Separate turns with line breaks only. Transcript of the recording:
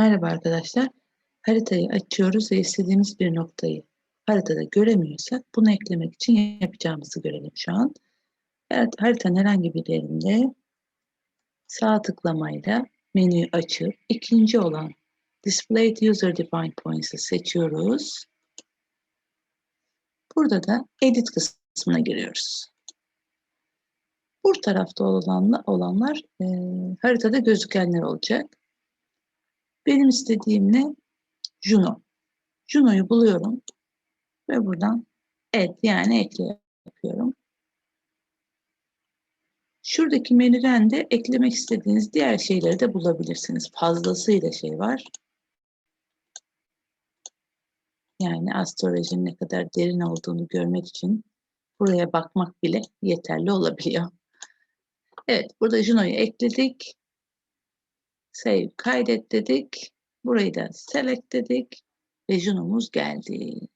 Merhaba arkadaşlar. Haritayı açıyoruz ve istediğimiz bir noktayı haritada göremiyorsak bunu eklemek için yapacağımızı görelim şu an. Evet, haritanın herhangi bir yerinde sağ tıklamayla menüyü açıp ikinci olan Display User Defined Points'ı seçiyoruz. Burada da Edit kısmına giriyoruz. Bu tarafta olanlar, olanlar e, haritada gözükenler olacak. Benim istediğim ne? Juno. Juno'yu buluyorum ve buradan et yani ekle yapıyorum. Şuradaki menüden de eklemek istediğiniz diğer şeyleri de bulabilirsiniz. Fazlasıyla şey var. Yani astrolojinin ne kadar derin olduğunu görmek için buraya bakmak bile yeterli olabiliyor. Evet, burada Juno'yu ekledik. Save kaydet dedik. Burayı da select dedik ve geldi.